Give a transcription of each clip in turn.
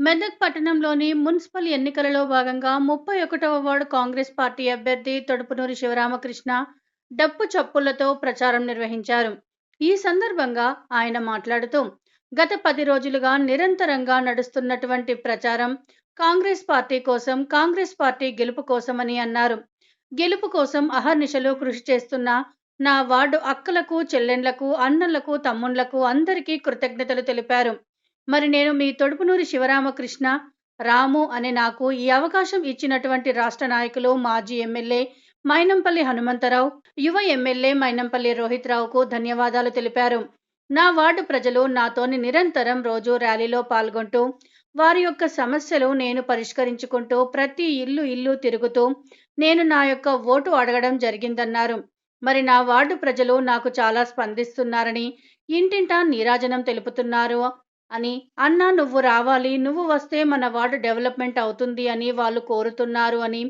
మెదక్ పట్టణంలోని మున్సిపల్ ఎన్నికలలో భాగంగా ముప్పై ఒకటవ వార్డు కాంగ్రెస్ పార్టీ అభ్యర్థి తొడుపునూరి శివరామకృష్ణ డప్పు చప్పులతో ప్రచారం నిర్వహించారు. ఈ సందర్భంగా ఆయన మాట్లాడుతూ గత పది రోజులుగా నిరంతరంగా నడుస్తున్నటువంటి ప్రచారం కాంగ్రెస్ పార్టీ కోసం కాంగ్రెస్ పార్టీ గెలుపు కోసమని అన్నారు. గెలుపు కోసం అహర్నిశలు కృషి చేస్తున్న నా వార్డు అక్కలకు చెల్లెండ్లకు అన్నలకు తమ్ముళ్ళకు అందరికీ కృతజ్ఞతలు తెలిపారు. మరి నేను మీ తొడుపునూరి శివరామకృష్ణ రాము అనే నాకు ఈ అవకాశం ఇచ్చినటువంటి రాష్ట్ర నాయకులు మాజీ ఎమ్మెల్యే మైనంపల్లి హనుమంతరావు యువ ఎమ్మెల్యే మైనంపల్లి రోహిత్ రావుకు ధన్యవాదాలు తెలిపారు. నా వార్డు ప్రజలు నాతోని నిరంతరం రోజు ర్యాలీలో పాల్గొంటూ వారి యొక్క సమస్యలు నేను పరిష్కరించుకుంటూ ప్రతి ఇల్లు ఇల్లు తిరుగుతూ నేను నా యొక్క ఓటు అడగడం జరిగిందన్నారు. మరి నా వార్డు ప్రజలు నాకు చాలా స్పందిస్తున్నారని ఇంటింటా నీరాజనం తెలుపుతున్నారు. అని అన్నా నువ్వు రావాలి. నువ్వు వస్తే మన వార్డు డెవలప్మెంట్ అవుతుంది అని వాళ్ళు కోరుతున్నారు అని.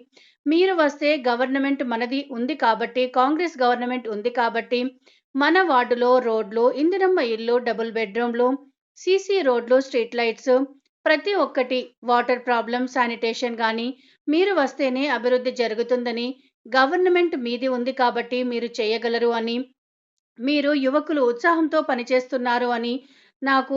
మీరు వస్తే గవర్నమెంట్ మనది ఉంది కాబట్టి కాంగ్రెస్ గవర్నమెంట్ ఉంది కాబట్టి మన వార్డులో రోడ్లు ఇందిరమ్మ ఇల్లు డబుల్ బెడ్రూమ్లు సీసీ రోడ్లు స్ట్రీట్ లైట్స్ ప్రతి ఒక్కటి వాటర్ ప్రాబ్లం శానిటేషన్ కానీ మీరు వస్తేనే అభివృద్ధి జరుగుతుందని గవర్నమెంట్ మీది ఉంది కాబట్టి మీరు చేయగలరు అని. మీరు యువకులు ఉత్సాహంతో పనిచేస్తున్నారు అని నాకు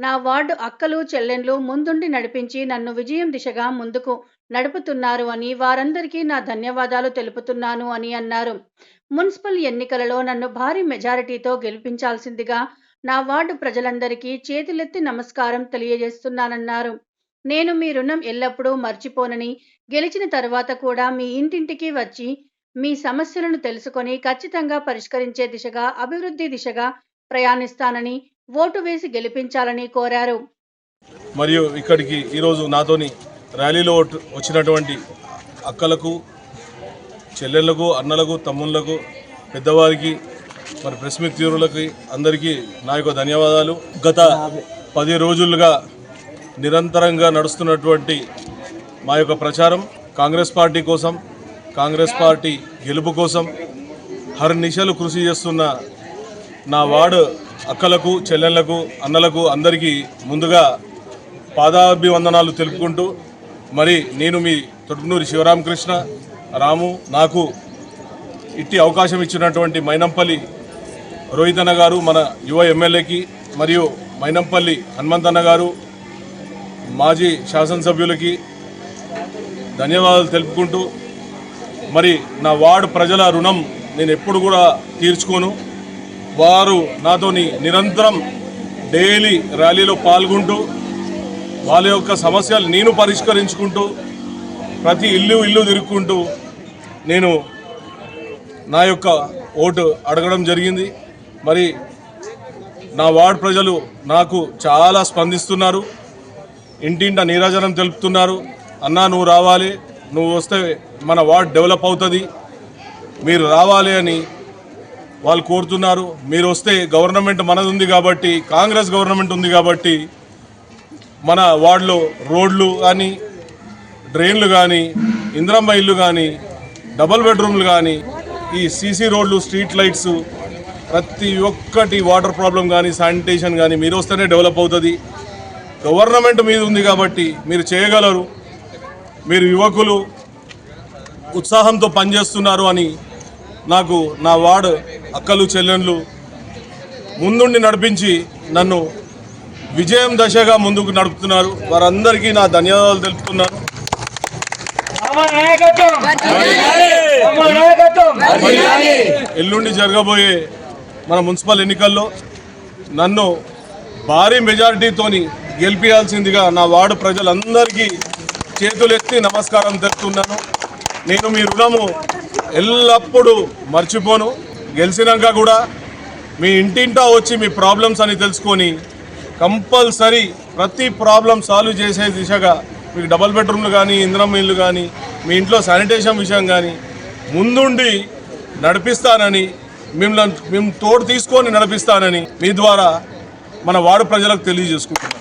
నా వార్డు అక్కలు చెల్లెండ్లు ముందుండి నడిపించి నన్ను విజయం దిశగా ముందుకు నడుపుతున్నారు అని వారందరికీ నా ధన్యవాదాలు తెలుపుతున్నాను అని అన్నారు. మున్సిపల్ ఎన్నికలలో నన్ను భారీ మెజారిటీతో గెలిపించాల్సిందిగా నా వార్డు ప్రజలందరికీ చేతులెత్తి నమస్కారం తెలియజేస్తున్నానన్నారు. నేను మీ రుణం ఎల్లప్పుడూ మర్చిపోనని గెలిచిన తర్వాత కూడా మీ ఇంటింటికి వచ్చి మీ సమస్యలను తెలుసుకొని ఖచ్చితంగా పరిష్కరించే దిశగా అభివృద్ధి దిశగా ప్రయాణిస్తానని ఓటు వేసి గెలిపించాలని కోరారు. మరియు ఇక్కడికి ఈరోజు నాతోని ర్యాలీలో వచ్చినటువంటి అక్కలకు చెల్లెళ్ళకు అన్నలకు తమ్ముళ్ళకు పెద్దవారికి మరి ప్రెస్ మిత్రులకి అందరికీ నా యొక్క ధన్యవాదాలు. గత పది రోజులుగా నిరంతరంగా నడుస్తున్నటువంటి మా యొక్క ప్రచారం కాంగ్రెస్ పార్టీ కోసం కాంగ్రెస్ పార్టీ గెలుపు కోసం హర్నిశలు కృషి చేస్తున్న నా వార్డు అక్కలకు చెల్లెళ్ళకు అన్నలకు అందరికీ ముందుగా పాదాభివందనాలు తెలుపుకుంటూ మరి నేను మీ తొడుగునూరి శివరామకృష్ణ రాము నాకు ఇట్టి అవకాశం ఇచ్చినటువంటి మైనంపల్లి రోహితన్న గారు మన యువ ఎమ్మెల్యేకి మరియు మైనంపల్లి హనుమంతన్న గారు మాజీ శాసనసభ్యులకి ధన్యవాదాలు తెలుపుకుంటూ మరి నా వార్డు ప్రజల రుణం నేను ఎప్పుడు కూడా తీర్చుకోను. వారు నాతోని నిరంతరం డైలీ ర్యాలీలో పాల్గొంటూ వాళ్ళ యొక్క సమస్యలు నేను పరిష్కరించుకుంటూ ప్రతి ఇల్లు ఇల్లు తిరుక్కుంటూ నేను నా యొక్క ఓటు అడగడం జరిగింది. మరి నా వార్డ్ ప్రజలు నాకు చాలా స్పందిస్తున్నారు. ఇంటింట నీరాజనం తెలుపుతున్నారు. అన్నా నువ్వు రావాలి. నువ్వు వస్తే మన వార్డ్ డెవలప్ అవుతుంది. మీరు రావాలి అని వాళ్ళు కోరుతున్నారు. మీరు వస్తే గవర్నమెంట్ మనది ఉంది కాబట్టి కాంగ్రెస్ గవర్నమెంట్ ఉంది కాబట్టి మన వార్డులో రోడ్లు కానీ డ్రైన్లు కానీ ఇంద్రమ్మ ఇల్లు కానీ డబల్ బెడ్రూమ్లు కానీ ఈ సీసీ రోడ్లు స్ట్రీట్ లైట్స్ ప్రతి ఒక్కటి వాటర్ ప్రాబ్లం కానీ శానిటేషన్ కానీ మీరు వస్తేనే డెవలప్ అవుతుంది. గవర్నమెంట్ మీద ఉంది కాబట్టి మీరు చేయగలరు. మీరు యువకులు ఉత్సాహంతో పనిచేస్తున్నారు అని నాకు నా వార్డు అక్కలు చెల్లెళ్ళు ముందుండి నడిపించి నన్ను విజయం దశగా ముందుకు నడుపుతున్నారు. వారందరికీ నా ధన్యవాదాలు తెలుపుతున్నాను. ఎల్లుండి జరగబోయే మన మున్సిపల్ ఎన్నికల్లో నన్ను భారీ మెజారిటీతోని గెలిపించాల్సిందిగా నా వార్డు ప్రజలందరికీ చేతులెత్తి నమస్కారం తెలుపుతున్నాను. నేను మీ రుణము ఎల్లప్పుడూ మర్చిపోను. గెలిచినాక కూడా మీ ఇంటింటా వచ్చి మీ ప్రాబ్లమ్స్ అని తెలుసుకొని కంపల్సరీ ప్రతి ప్రాబ్లం సాల్వ్ చేసే దిశగా మీకు డబల్ బెడ్రూమ్లు కానీ ఇంద్రం ఇల్లు కానీ మీ ఇంట్లో శానిటేషన్ విషయం కానీ ముందుండి నడిపిస్తానని మిమ్మల్ని మేము తోడు తీసుకొని నడిపిస్తానని మీ ద్వారా మన వాడు ప్రజలకు తెలియజేసుకుంటున్నాం